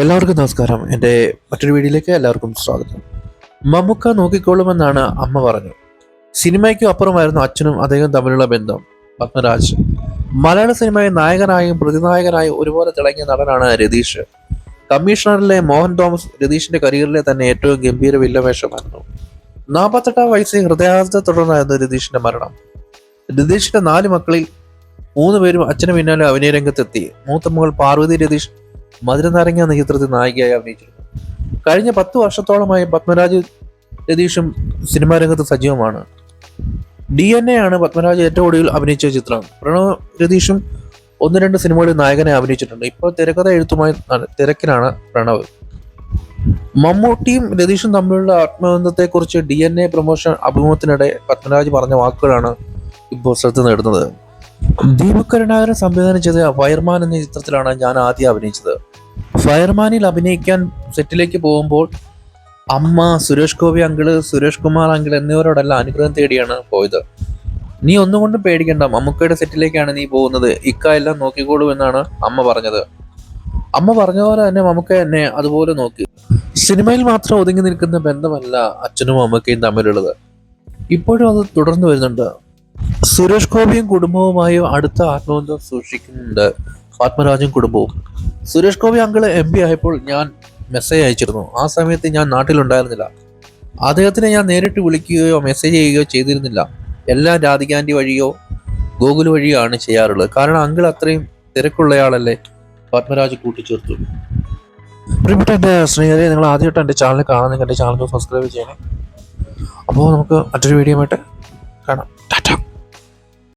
എല്ലാവർക്കും നമസ്കാരം. എന്റെ മറ്റൊരു വീഡിയോയിലേക്ക് എല്ലാവർക്കും സ്വാഗതം. മമ്മുക്ക നോക്കിക്കോളുമെന്നാണ് അമ്മ പറഞ്ഞു സിനിമയ്ക്കും അപ്പുറമായിരുന്നു അച്ഛനും അദ്ദേഹം തമ്മിലുള്ള ബന്ധം. പത്മരാജ്. മലയാള സിനിമയിൽ നായകനായും പ്രതിനായകനായും ഒരുപോലെ തിളങ്ങിയ നടനാണ് രതീഷ്. കമ്മീഷണറിലെ മോഹൻ തോമസ് രതീഷിന്റെ കരിയറിലെ തന്നെ ഏറ്റവും ഗംഭീര വില്ലവേഷമായിരുന്നു. നാൽപ്പത്തെട്ടാം വയസ്സിൽ ഹൃദയാഘാതത്തെ തുടർന്നായിരുന്നു രതീഷിന്റെ മരണം. രതീഷിന്റെ നാല് മക്കളിൽ മൂന്ന് പേരും അച്ഛന് പിന്നാലെ അഭിനയ രംഗത്തെത്തി മൂത്ത മകൾ പാർവതി രതീഷ് മധുരനാരങ്ങ എന്ന ചിത്രത്തിൽ നായികയായി അഭിനയിച്ചിരുന്നു. കഴിഞ്ഞ പത്ത് വർഷത്തോളമായി പത്മരാജ് രതീഷും സിനിമാ രംഗത്ത് സജീവമാണ്. ഡി എൻ എ ആണ് പത്മരാജ് ഏറ്റവും ഒടുവിൽ അഭിനയിച്ച ചിത്രം. പ്രണവ് രതീഷും ഒന്ന് രണ്ട് സിനിമകളിൽ നായകനെ അഭിനയിച്ചിട്ടുണ്ട്. ഇപ്പോൾ തിരക്കഥ എഴുത്തുമായി തിരക്കിലാണ് പ്രണവ്. മമ്മൂട്ടിയും രതീഷും തമ്മിലുള്ള ആത്മബന്ധത്തെക്കുറിച്ച് ഡി എൻ എ പ്രൊമോഷൻ അഭിമുഖത്തിനിടെ പത്മരാജ് പറഞ്ഞ വാക്കുകളാണ് ഇപ്പോൾ ശ്രദ്ധ നേടുന്നത്. ദീപക് കരുണാകരൻ സംവിധാനം ചെയ്ത ഫയർമാൻ എന്ന ചിത്രത്തിലാണ് ഞാൻ ആദ്യം അഭിനയിച്ചത്. ഫയർമാനിൽ അഭിനയിക്കാൻ സെറ്റിലേക്ക് പോകുമ്പോൾ അമ്മ സുരേഷ് ഗോപി അങ്കിൾ സുരേഷ് കുമാർ അങ്കിൾ എന്നിവരോടെല്ലാം അനുഗ്രഹം തേടിയാണ് പോയത്. നീ ഒന്നുകൊണ്ടും പേടിക്കണ്ട. മമ്മൂക്കയുടെ സെറ്റിലേക്കാണ് നീ പോകുന്നത്. ഇക്ക എല്ലാം നോക്കിക്കോളൂ എന്നാണ് അമ്മ പറഞ്ഞത്. അമ്മ പറഞ്ഞ പോലെ തന്നെ മമ്മൂക്ക എന്നെ അതുപോലെ നോക്കി. സിനിമയിൽ മാത്രം ഒതുങ്ങി നിൽക്കുന്ന ബന്ധമല്ല അച്ഛനും അമ്മക്കയും തമ്മിലുള്ളത്. ഇപ്പോഴും അത് തുടർന്നു വരുന്നുണ്ട്. സുരേഷ് ഗോപിയും കുടുംബവുമായും അടുത്ത ആത്മബന്ധം സൂക്ഷിക്കുന്നുണ്ട്. പത്മരാജും കുടുംബവും. Suresh Gopi uncle M P ആയപ്പോൾ ഞാൻ മെസ്സേജ് അയച്ചിരുന്നു. ആ സമയത്ത് ഞാൻ നാട്ടിലുണ്ടായിരുന്നില്ല. അദ്ദേഹത്തിനെ ഞാൻ നേരിട്ട് വിളിക്കുകയോ മെസ്സേജ് ചെയ്യുകയോ ചെയ്തിരുന്നില്ല. എല്ലാം രാധികാന്റി വഴിയോ ഗൂഗിൾ വഴിയോ ആണ് ചെയ്യാറുള്ളത്. കാരണം അങ്കിൾ അത്രയും തിരക്കുള്ളയാളല്ലേ? പത്മരാജ് കൂട്ടിച്ചേർത്തു. പ്രിയപ്പെട്ട എന്റെ സ്നേഹിതരെ നിങ്ങൾ ആദ്യമായിട്ട് എന്റെ ചാനൽ കാണാൻ നിങ്ങൾ എന്റെ ചാനൽ സബ്സ്ക്രൈബ് ചെയ്യണേ. അപ്പോൾ നമുക്ക് മറ്റൊരു വീഡിയോ ആയിട്ട് കാണാം.